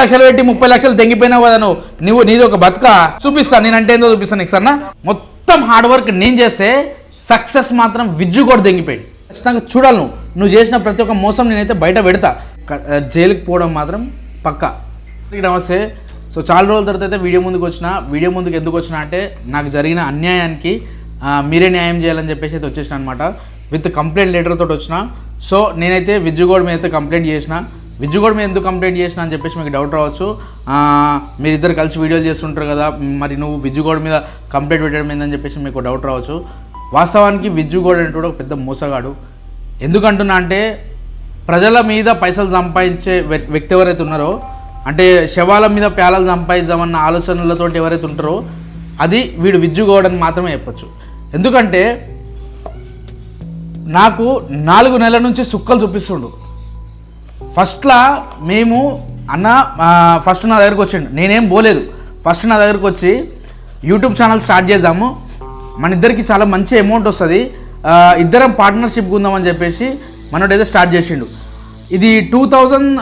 లక్షలు పెట్టి ముప్పై లక్షలు తెంగిపోయినావు కదా నువ్వు. నువ్వు నీది ఒక బతుక? చూపిస్తాను నేను అంటే ఏందో చూపిస్తాను నీకు సన్న మొత్తం హార్డ్ వర్క్ నేను చేస్తే సక్సెస్ మాత్రం విజ్జు కూడా తెంగిపోయాడు ఖచ్చితంగా చూడాలి నువ్వు. నువ్వు చేసిన ప్రతి ఒక్క మోసం నేనైతే బయట పెడతా. జైలుకి పోవడం మాత్రం పక్కా. నమస్తే. సో చాలా రోజుల తర్వాత అయితే వీడియో ముందుకు వచ్చిన. వీడియో ముందుకు ఎందుకు వచ్చిన అంటే నాకు జరిగిన అన్యాయానికి మీరే న్యాయం చేయాలని చెప్పేసి అయితే వచ్చేసిన అనమాట విత్ కంప్లైంట్ లెటర్ తోటి వచ్చిన. సో నేనైతే విజ్జుగోడ్ మీద అయితే కంప్లైంట్ చేసిన. విజ్జు కూడా మేము ఎందుకు కంప్లైంట్ చేసిన అని చెప్పేసి మీకు డౌట్ రావచ్చు. మీరిద్దరు కలిసి వీడియోలు చేస్తుంటారు కదా మరి నువ్వు విజ్జుగోడ్ మీద కంప్లైంట్ పెట్టడం ఏందని చెప్పేసి మీకు డౌట్ రావచ్చు. వాస్తవానికి విజ్జు గోడ అంటే ఒక పెద్ద మోసగాడు. ఎందుకంటున్నా అంటే ప్రజల మీద పైసలు సంపాదించే వ్యక్తి ఎవరైతే ఉన్నారో అంటే శవాల మీద ప్యాలలు సంపాదిద్దామన్న ఆలోచనలతో ఎవరైతే ఉంటారో అది వీడు విజ్జుగౌడ్ అని మాత్రమే చెప్పచ్చు. ఎందుకంటే నాకు నాలుగు నెలల నుంచి సుక్కలు చూపిస్తుండు. ఫస్ట్లా మేము అన్న ఫస్ట్ నా దగ్గరకు వచ్చిండు. నేనేం పోలేదు ఫస్ట్ నా దగ్గరకు వచ్చి యూట్యూబ్ ఛానల్ స్టార్ట్ చేద్దాము. మన ఇద్దరికి చాలా మంచి అమౌంట్ వస్తుంది. ఇద్దరం పార్ట్నర్షిప్ ఉందామని చెప్పేసి మనోడు స్టార్ట్ చేసిండు. ఇది two thousand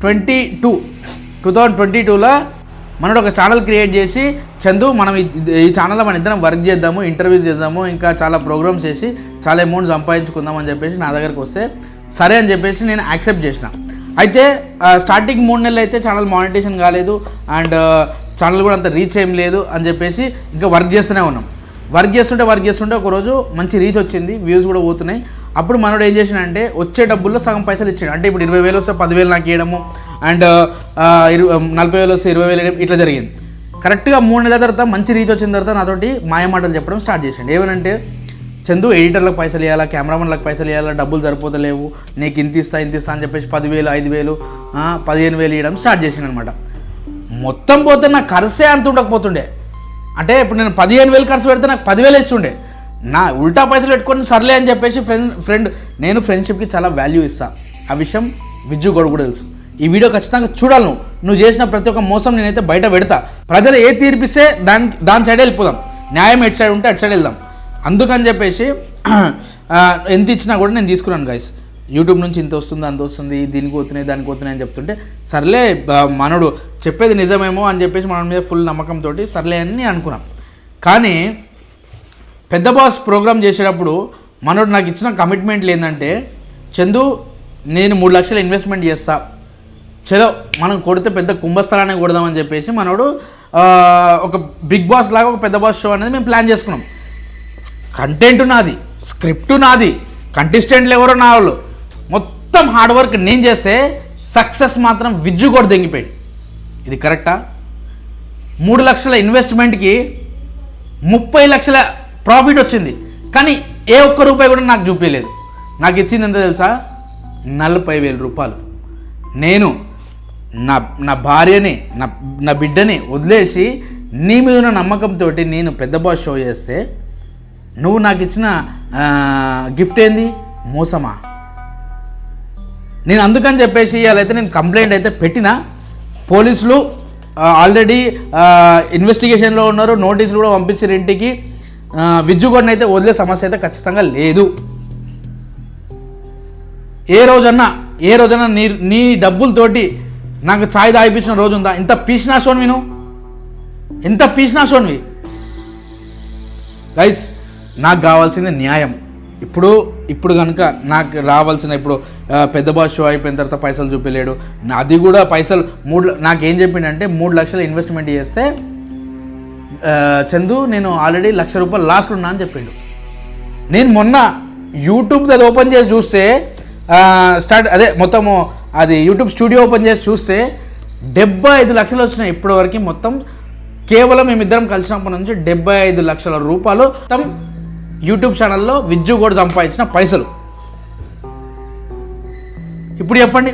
twenty two. Two thousand twenty టూలో మనోడు ఒక ఛానల్ క్రియేట్ చేసి చందు మనం ఈ- ఈ ఛానల్లో మన ఇద్దరం వర్క్ చేద్దాము ఇంటర్వ్యూస్ చేద్దాము ఇంకా చాలా ప్రోగ్రామ్స్ చేసి చాలా అమౌంట్ సంపాదించుకుందాం అని చెప్పేసి నా దగ్గరకు వస్తే సరే అని చెప్పేసి నేను యాక్సెప్ట్ చేసిన. అయితే స్టార్టింగ్ మూడు నెలలు అయితే ఛానల్ మానిటేషన్ కాలేదు అండ్ ఛానల్ కూడా అంత రీచ్ ఏం లేదు అని చెప్పేసి ఇంకా వర్క్ చేస్తూనే ఉన్నాం. వర్క్ చేస్తుంటే వర్క్ చేస్తుంటే ఒకరోజు మంచి రీచ్ వచ్చింది వ్యూస్ కూడా పోతున్నాయి. అప్పుడు మనోడు ఏం చేసినంటే వచ్చే డబ్బుల్లో సగం పైసలు ఇచ్చాడు. అంటే ఇప్పుడు ఇరవై వేలు వస్తే పదివేలు నాకు ఇవ్వడము అండ్ ఇరు నలభై వేలు వస్తే ఇరవై వేలు ఇవ్వడం ఇట్లా జరిగింది. కరెక్ట్గా మూడు నెలల తర్వాత మంచి రీచ్ వచ్చిన తర్వాత నాతోటి మాయమాటలు చెప్పడం స్టార్ట్ చేసిండు. ఏమనంటే చందు ఎడిటర్లకు పైసలు ఇవ్వాలా కెమెరామెన్లకు పైసలు ఇవ్వాలా డబ్బులు సరిపోతలేవు. నీకు ఇంత ఇస్తా ఇంత ఇస్తా అని చెప్పేసి పదివేలు ఐదు వేలు పదిహేను వేలు ఇవ్వడం స్టార్ట్ చేసిండు అనమాట మొత్తం పోతే నా ఖర్చే అంత ఉండకపోతుండే. అంటే ఇప్పుడు నేను పదిహేను వేలు ఖర్చు పెడితే నాకు పదివేలు ఇస్తుండే. నా ఉల్టా పైసలు పెట్టుకొని సర్లే అని చెప్పేసి ఫ్రెండ్ ఫ్రెండ్ నేను ఫ్రెండ్షిప్కి చాలా వాల్యూ ఇస్తాను ఆ విషయం విజ్జు గొడవ కూడా తెలుసు. ఈ వీడియో ఖచ్చితంగా చూడాలి నువ్వు. నువ్వు చేసిన ప్రతి ఒక్క మోసం నేనైతే బయట పెడతా. ప్రజలు ఏ తీర్పిస్తే దాని దాని సైడ్ వెళ్ళిపోదాం. న్యాయం ఎటు సైడ్ ఉంటే అటు సైడ్ వెళ్దాం. అందుకని చెప్పేసి ఎంత ఇచ్చినా కూడా నేను తీసుకున్నాను గైస్ యూట్యూబ్ నుంచి ఇంత వస్తుంది అంత వస్తుంది దీనికి పోతున్నాయి దానికి పోతున్నాయి అని చెప్తుంటే సర్లే బ- మనడు చెప్పేది నిజమేమో అని చెప్పేసి మన మీద ఫుల్ నమ్మకంతో సర్లే అని నేను అనుకున్నాం. కానీ పెద్ద బాస్ ప్రోగ్రామ్ చేసేటప్పుడు మనోడు నాకు ఇచ్చిన కమిట్మెంట్లు ఏంటంటే చందు నేను మూడు లక్షలు ఇన్వెస్ట్మెంట్ చేస్తా. చలో మనం కొడితే పెద్ద కుంభస్థలాన్ని కొడదామని చెప్పేసి మనోడు ఒక బిగ్ బాస్ లాగా ఒక పెద్ద బాస్ షో అనేది మేము ప్లాన్ చేసుకున్నాం. కంటెంట్ నాది స్క్రిప్ట్ నాది కంటెస్టెంట్లు ఎవరో నా వాళ్ళు. మొత్తం హార్డ్ వర్క్ నేను చేస్తే సక్సెస్ మాత్రం విజ్జు కూడా తెంగిపోయాడు ఇది కరెక్టా మూడు లక్షల ఇన్వెస్ట్మెంట్కి ముప్పై లక్షల ప్రాఫిట్ వచ్చింది. కానీ ఏ ఒక్క రూపాయి కూడా నాకు చూపించలేదు నాకు ఇచ్చింది ఎంత తెలుసా? నలభై వేల రూపాయలు. నేను నా నా భార్యని నా నా బిడ్డని వదిలేసి నీ మీద ఉన్న నమ్మకంతో నేను పెద్ద బాస్ షో చేస్తే నువ్వు నాకు ఇచ్చిన గిఫ్ట్ ఏంది? మోసమా? నేను అందుకని చెప్పేసి ఇవాళైతే నేను కంప్లైంట్ అయితే పెట్టిన. పోలీసులు ఆల్రెడీ ఇన్వెస్టిగేషన్లో ఉన్నారు. నోటీసులు కూడా పంపించారు ఇంటికి. ఆ, అయితే వదిలే సమస్య అయితే ఖచ్చితంగా లేదు. ఏ రోజన్నా ఏ రోజన్నా నీ నీ డబ్బులతోటి నాకు ఛాయ్ తాగిపించిన రోజు ఉందా? ఇంత పీసినా సోన్వి నువ్వు? ఎంత పీసినా సోన్వి? గైస్ నాకు కావాల్సింది న్యాయం. ఇప్పుడు ఇప్పుడు కనుక నాకు రావాల్సిన ఇప్పుడు పెద్ద బాస్ షో అయిపోయిన తర్వాత పైసలు చూపించలేడు అది కూడా పైసలు మూడు నాకేం చెప్పిండంటే మూడు లక్షలు ఇన్వెస్ట్మెంట్ చేస్తే చందు నేను ఆల్రెడీ లక్ష రూపాయలు లాస్ట్ ఉన్నా అని చెప్పిండు. నేను మొన్న యూట్యూబ్ అది ఓపెన్ చేసి చూస్తే స్టార్ట్ అదే మొత్తము అది యూట్యూబ్ స్టూడియో ఓపెన్ చేసి చూస్తే డెబ్బై ఐదు లక్షలు వచ్చినాయి ఇప్పటివరకు మొత్తం. కేవలం మేమిద్దరం కలిసినప్పటి నుంచి డెబ్బై ఐదు లక్షల రూపాయలు మొత్తం యూట్యూబ్ ఛానల్లో విజ్జు కూడా సంపాదించిన పైసలు. ఇప్పుడు చెప్పండి.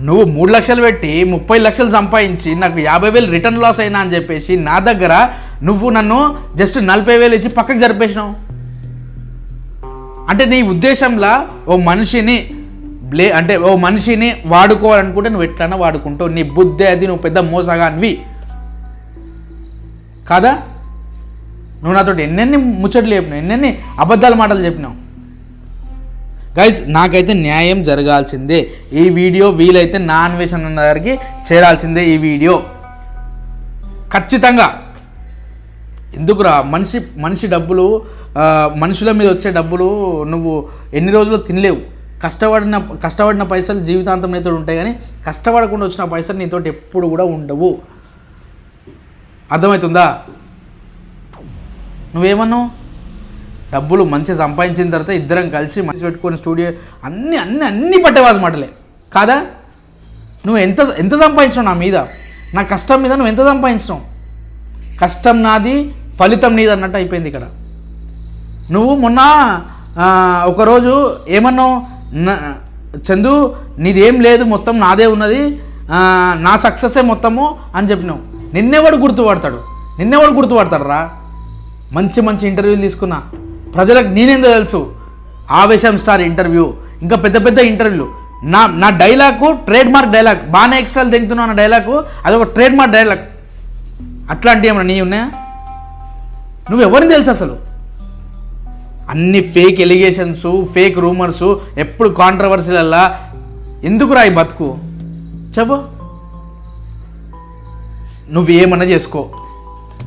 నువ్వు మూడు లక్షలు పెట్టి ముప్పై లక్షలు సంపాదించి నాకు యాభై వేలు రిటర్న్ లాస్ అయినా అని చెప్పేసి నా దగ్గర నువ్వు నన్ను జస్ట్ నలభై వేలు ఇచ్చి పక్కకు జరిపేసినావు. అంటే నీ ఉద్దేశంలో ఓ మనిషిని బ్లే అంటే ఓ మనిషిని వాడుకోవాలనుకుంటే నువ్వు ఎట్లన్నా వాడుకుంటావు. నీ బుద్ధి అది నువ్వు పెద్ద మోసగానివి. కాదా? నువ్వు నాతో ఎన్నెన్ని ముచ్చట్లు చెప్పినావు ఎన్నెన్ని అబద్ధాల మాటలు చెప్పినావు? గైస్ నాకైతే న్యాయం జరగాల్సిందే. ఈ వీడియో వీలైతే నా అన్వేషణ ఉన్న దగ్గరికి చేరాల్సిందే ఈ వీడియో. ఖచ్చితంగా. ఎందుకురా? మనిషి మనిషి డబ్బులు మనుషుల మీద వచ్చే డబ్బులు నువ్వు ఎన్ని రోజులు తినలేవు. కష్టపడిన కష్టపడిన పైసలు జీవితాంతం నీతో ఉంటాయి కానీ కష్టపడకుండా వచ్చిన పైసలు నీతో ఎప్పుడు కూడా ఉండవు. అర్థమవుతుందా? నువ్వేమన్నావు? డబ్బులు మంచిగా సంపాదించిన తర్వాత ఇద్దరం కలిసి మంచి పెట్టుకొని స్టూడియో అన్ని అన్ని అన్ని పట్టేవాళ్ళ మాటలే. కాదా? నువ్వు ఎంత ఎంత సంపాదించినావు నా మీద? నా కష్టం మీద నువ్వు ఎంత సంపాదించినావు? కష్టం నాది ఫలితం నీది అన్నట్టు అయిపోయింది ఇక్కడ. నువ్వు మొన్న ఒకరోజు ఏమన్నావు? చందు నీదేం లేదు మొత్తం నాదే ఉన్నది నా సక్సెసే మొత్తము అని చెప్పినావు. నిన్నెవడు గుర్తుపడతాడు? నిన్నెవడు గుర్తుపడతాడు రా మంచి మంచి ఇంటర్వ్యూలు తీసుకున్నా. ప్రజలకు నేనేందో తెలుసు. ఆవేశం స్టార్ ఇంటర్వ్యూ ఇంకా పెద్ద పెద్ద ఇంటర్వ్యూలు. నా నా డైలాగు ట్రేడ్ మార్క్ డైలాగ్ బాగానే ఎక్స్ట్రాలు తెంగుతున్నావు నా డైలాగు అది ఒక ట్రేడ్ మార్క్ డైలాగ్. అట్లాంటివి ఏమన్నా నీ ఉన్నాయా? నువ్వు ఎవరిని తెలుసు అసలు? అన్ని ఫేక్ ఎలిగేషన్స్ ఫేక్ రూమర్స్ ఎప్పుడు కాంట్రవర్సీలల్లా ఎందుకు రాయి బతుకు? చెప్పు. నువ్వు ఏమన్నా చేసుకో.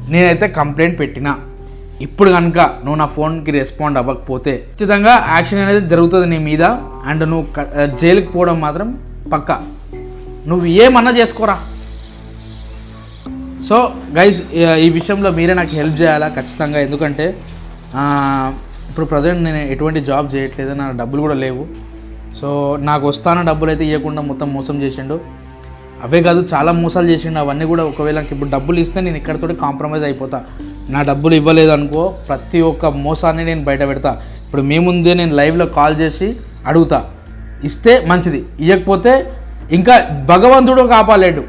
నేనైతే కంప్లైంట్ పెట్టినా. ఇప్పుడు కనుక నువ్వు నా ఫోన్కి రెస్పాండ్ అవ్వకపోతే ఖచ్చితంగా యాక్షన్ అనేది జరుగుతుంది నీ మీద. అండ్ నువ్వు జైలుకి పోవడం మాత్రం పక్క. నువ్వు ఏమన్నా చేసుకోరా. సో గైస్ ఈ విషయంలో మీరే నాకు హెల్ప్ చేయాలా ఖచ్చితంగా. ఎందుకంటే ఇప్పుడు ప్రజెంట్ నేను ఎటువంటి జాబ్ చేయట్లేదు. నా డబ్బులు కూడా లేవు. సో నాకు వస్తాన డబ్బులు అయితే ఇవ్వకుండా మొత్తం మోసం చేసిండు. అవే కాదు చాలా మోసాలు చేసిండు. అవన్నీ కూడా ఒకవేళ నాకు ఇప్పుడు డబ్బులు ఇస్తే నేను ఇక్కడతో కాంప్రమైజ్ అయిపోతా. నా డబ్బులు ఇవ్వలేదు అనుకో ప్రతి ఒక్క మోసాన్ని నేను బయట పెడతా. ఇప్పుడు మీ ముందే నేను లైవ్లో కాల్ చేసి అడుగుతా. ఇస్తే మంచిది. ఇవ్వకపోతే ఇంకా భగవంతుడు కాపాడలేడు.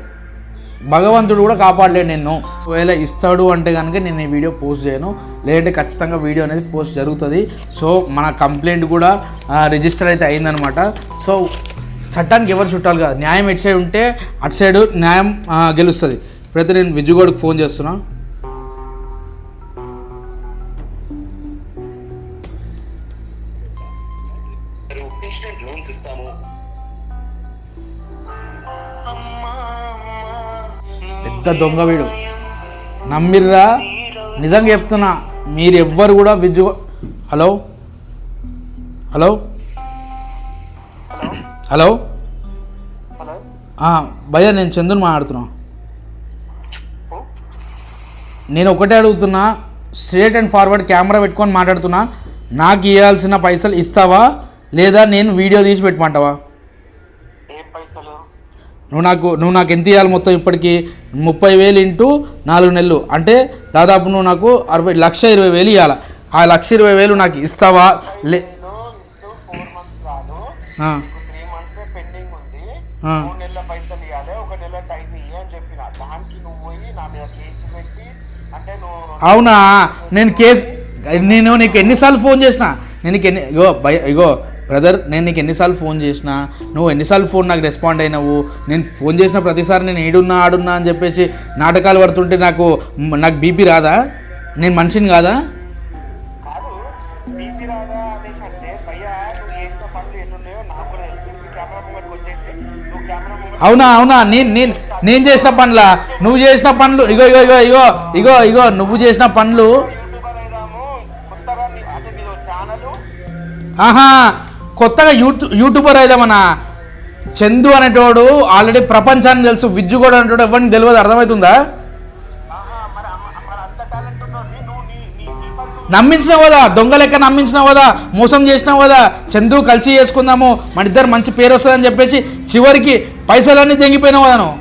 భగవంతుడు కూడా కాపాడలేడు నేను ఒకవేళ ఇస్తాడు అంటే కనుక నేను ఈ వీడియో పోస్ట్ చేయను. లేదంటే ఖచ్చితంగా వీడియో అనేది పోస్ట్ జరుగుతుంది. సో మన కంప్లైంట్ కూడా రిజిస్టర్ అయితే అయిందనమాట. సో చట్టానికి ఎవరు చుట్టాలు కాదు? న్యాయం ఎటు సైడ్ ఉంటే అటు సైడ్ న్యాయం గెలుస్తుంది. ఇప్పుడైతే నేను విజుగోడ్కి ఫోన్ చేస్తున్నాను ఇన్స్టెంట్ లోన్స్ ఇస్తాము పెద్ద దొంగ వీడు. నమ్మిర్రా? నిజంగా చెప్తున్నా మీరు ఎవ్వరు కూడా Viju hello? Hello? Hello? Hello? ఆ, భయ్యా నేను చందుని మాట్లాడుతున్నా. నేను ఒకటే అడుగుతున్నా స్ట్రేట్ అండ్ ఫార్వర్డ్ కెమెరా పెట్టుకొని మాట్లాడుతున్నా. నాకు ఇవ్వాల్సిన పైసలు ఇస్తావా? లేదా నేను వీడియో తీసి పెట్టమంటావా? ఏం పైసలు? నువ్వు నాకు నువ్వు నాకు ఎంత ఇవ్వాలి మొత్తం ఇప్పటికి? ముప్పై వేలు ఇంటూ నాలుగు నెలలు. అంటే దాదాపు నువ్వు నాకు అరవై లక్ష ఇరవై వేలు ఇవ్వాలి ఆ లక్ష ఇరవై వేలు నాకు ఇస్తావా? లే అవునా? నేను కేసు నేను నీకు ఎన్నిసార్లు ఫోన్ చేసిన? నేను ఎన్ని ఇగో భయ ఇగో బ్రదర్ నేను నీకు ఎన్నిసార్లు ఫోన్ చేసిన నువ్వు ఎన్నిసార్లు ఫోన్ నాకు రెస్పాండ్ అయినావు? నేను ఫోన్ చేసిన ప్రతిసారి నేను ఏడున్నా ఆడున్నా అని చెప్పేసి నాటకాలు పడుతుంటే నాకు నాకు బీపీ రాదా? నేను మనిషిని కాదా? అవునా అవునా? నేను నేను నేను చేసిన పనులా? నువ్వు చేసిన పనులు ఇగో ఇగో ఇగో ఇగో ఇగో ఇగో నువ్వు చేసిన పనులు? ఆహా! కొత్తగా యూట్యూ యూట్యూబర్ అయిదామన్నా చందు అనేటోడు ఆల్రెడీ ప్రపంచాన్ని తెలుసు విజ్జు కూడా అనేటోడు ఎవరిని తెలియదు అర్థమవుతుందా? ఆహా మరి అమ్మ- మరి అంత టాలెంట్ ఉన్నావు నువ్వు నీ నీ నీ పనులు నమ్మించినావు కదా దొంగ లెక్క నమ్మించినావు కదా మోసం చేసినావు కదా చందు కలిసి చేసుకుందాము మన ఇద్దరు మంచి పేరు వస్తుందని చెప్పేసి చివరికి పైసలన్నీ తెంగిపోయినావు కదా నువ్వు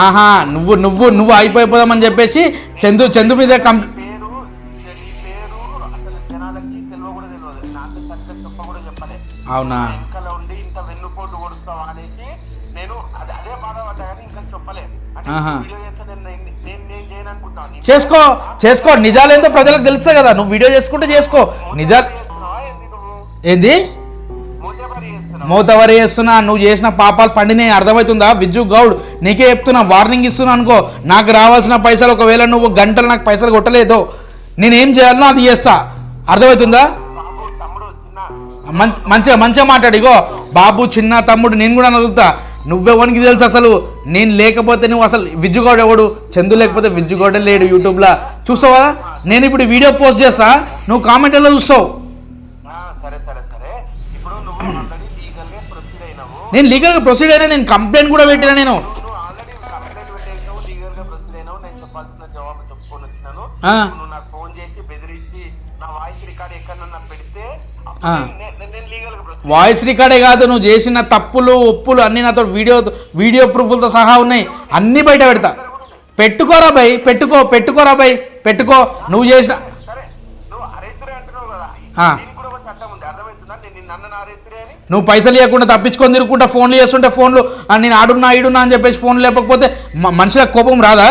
ఆహా నువ్వు నువ్వు నువ్వు అయిపోయిపోదామని చెప్పేసి చందు చందు మీద కం అవునా? చేసుకో చేసుకో. నిజాలేందో ప్రజలకు తెలుసు కదా. నువ్వు వీడియో చేసుకుంటే చేసుకో. నిజాలు ఏంది? మోతవరి చేస్తున్నా నువ్వు చేసిన పాపాలు పండినాయి అర్థమవుతుందా? విజ్జు గౌడ్ నీకే చెప్తున్నా వార్నింగ్ ఇస్తున్నా అనుకో నాకు రావాల్సిన పైసలు ఒకవేళ నువ్వు గంటలు నాకు పైసలు కొట్టలేదు నేనేం చేయాలనో అది చేస్తా. అర్థమవుతుందా? మంచి మంచిగా మంచిగా మాట్లాడిగో బాబు చిన్న తమ్ముడు నేను కూడా నలుగుతా నువ్వెవరికి తెలుసు అసలు? నేను లేకపోతే నువ్వు అసలు విజ్జుగౌడ్ ఎవడు? చందు లేకపోతే విజ్జుగౌడే లేడు యూట్యూబ్లో. చూస్తావా? నేను ఇప్పుడు వీడియో పోస్ట్ చేస్తా. నువ్వు కామెంట్లో చూస్తావు. నేను లీగల్గా ప్రొసీడ్ అయినా నేను కంప్లైంట్ కూడా పెట్టినా నేను. వాయిస్ రికార్డే కాదు నువ్వు చేసిన తప్పులు ఒప్పులు అన్నీ నాతో వీడియో వీడియో ప్రూఫ్లతో సహా ఉన్నాయి. అన్నీ బయట పెడతా. పెట్టుకోరా బై పెట్టుకో పెట్టుకోరా బై పెట్టుకో. నువ్వు చేసిన సరే నువ్వు అరైతురే అంటున్నావు కదా ఆ. దీనికి కూడా ఒక చట్టం ఉంది అర్థమవుతుందా నేను నిన్న అన్న అరైతురే అని నువ్వు పైసలు ఇవ్వకుండా తప్పించుకొని తిరుగుకుంటా ఫోన్లు చేస్తుంటే ఫోన్లు "ఆ, నేను ఆడున్నా ఈడున్నా అని చెప్పేసి ఫోన్ లేకపోతే మనుషులకు కోపం రాదా?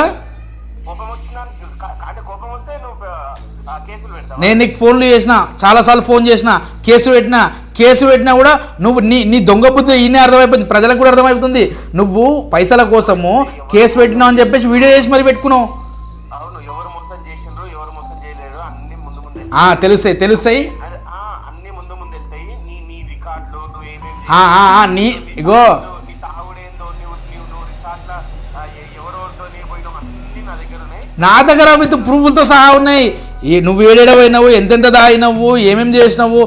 నేను నీకు ఫోన్లు చేసిన చాలాసార్లు ఫోన్ చేసిన కేసు పెట్టినా కేసు పెట్టినా కూడా నువ్వు నీ నీ దొంగ బుద్ధి ఈయనే అర్థమైపోతుంది ప్రజలకు కూడా అర్థమైపోతుంది. నువ్వు పైసల కోసము కేసు పెట్టినావు అని చెప్పేసి వీడియో చేసి మరి పెట్టుకున్నావు. అవును ఎవరు నీ ఇగో. నా దగ్గర విత్ ప్రూఫ్లతో సహా ఉన్నాయి. ఏ నువ్వు ఏడేడవైనావు ఎంతెంత దాగినావు ఏమేమి చేసినావు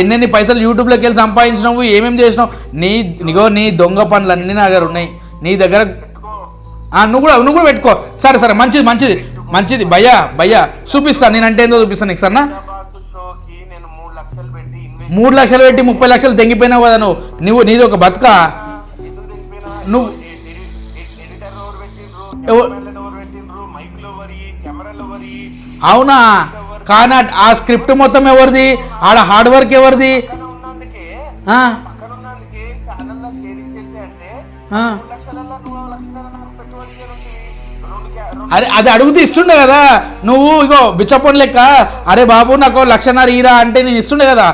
ఎన్నెన్ని పైసలు యూట్యూబ్లోకి వెళ్ళి సంపాదించినావు ఏమేమి చేసినావు. నీ ఇగో నీ దొంగ పనులు అన్నీ నా దగ్గర ఉన్నాయి. నీ దగ్గర నువ్వు కూడా నువ్వు కూడా పెట్టుకో. సరే సరే మంచిది మంచిది మంచిది. భయ్యా భయ్యా చూపిస్తాను నేను అంటే ఏందో చూపిస్తాను నీకు సన్నా మూడు లక్షలు పెట్టి ముప్పై లక్షలు తెంగిపోయినావు కదా నువ్వు. నువ్వు నీది ఒక బతుక. నువ్వు అవునా? కానీ ఆ స్క్రిప్ట్ మొత్తం ఎవరిది? ఆడ హార్డ్ వర్క్ ఎవరిది? అరే అది అడుగుతూ ఇస్తుండే కదా. నువ్వు ఇగో బిచ్చప్పని లెక్క. అరే బాబు నాకు లక్షన్నర ఈరా అంటే నేను ఇస్తుండే కదా.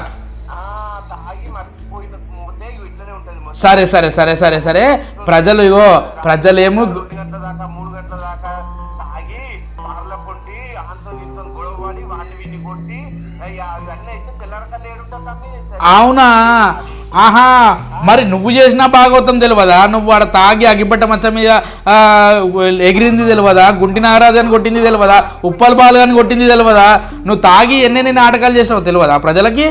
సరే సరే సరే సరే సరే. ప్రజలు ఇగో ప్రజలు ఏమో రెండు గంటల దాకా మూడు గంటల దాకా తాగి పార్ల పొంటి ఆంతో నీతో గొడవ పడి వాడిని వీడిని కొట్టి అయ్య, అవన్నీ అయితే తెల్లరకల్లా ఏడుంటుంది తమ్మి అవునా? ఆహా. మరి నువ్వు చేసిన భాగవతం తెలియదా నువ్వు ఆడ తాగి అగిపట్ట మంచం మీద ఎగిరింది తెలియదా గుంటి నాగరాజు అని కొట్టింది తెలియదా ఉప్పల్ అని కొట్టింది తెలియదా నువ్వు తాగి ఎన్నెన్ని నాటకాలు చేసావు తెలియదా ప్రజలకి?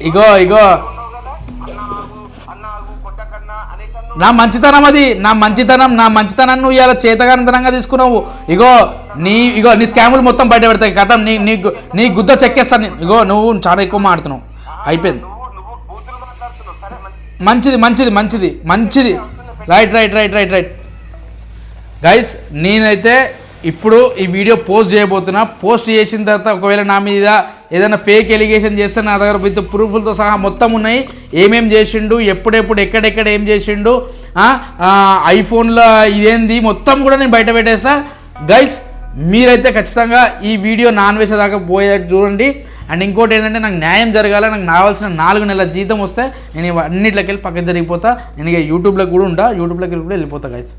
ఇగో ఇగో. నా మంచితనం అది నా మంచితనం నా మంచితనం నువ్వు ఇలా చేతగానితనంగా తీసుకున్నావు. ఇగో నీ ఇగో నీ స్కాములు మొత్తం బయట పెడతాయి. కథ నీ నీ గు- నీ గుద్ద చెక్కేస్తాను. ఇగో నువ్వు చాలా ఎక్కువ మాడుతున్నావు అయిపోయింది. మంచిది మంచిది మంచిది మంచిది. Right right right right right guys నేనైతే ఇప్పుడు ఈ వీడియో పోస్ట్ చేయబోతున్నా. పోస్ట్ చేసిన తర్వాత ఒకవేళ నా మీద ఏదైనా ఫేక్ ఎలిగేషన్ చేస్తే నా దగ్గర విత్ ప్రూఫ్లతో సహా మొత్తం ఉన్నాయి. ఏమేం చేసిండు ఎప్పుడెప్పుడు ఎక్కడెక్కడ ఏం చేసిండు ఐఫోన్లో ఇదేంది మొత్తం కూడా నేను బయట పెట్టేస్తా. గైస్ మీరైతే ఖచ్చితంగా ఈ వీడియో నాన్ వేసే దాకా పోయేటట్టు చూడండి. అండ్ ఇంకోటి ఏంటంటే నాకు న్యాయం జరగాలి నాకు రావాల్సిన నాలుగు నెలల జీతం వస్తే నేను అన్నిట్లోకి వెళ్ళి పక్కకి జరిగిపోతా. నేను ఇక యూట్యూబ్లోకి కూడా ఉంటా యూట్యూబ్లోకి వెళ్ళి కూడా వెళ్ళిపోతా గైస్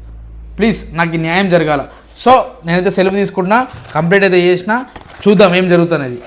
ప్లీజ్ నాకు ఈ న్యాయం జరగాల. సో నేనైతే సెలవు తీసుకుంటున్నా కంప్లీట్ అయితే చేసిన చూద్దాం ఏం జరుగుతున్నది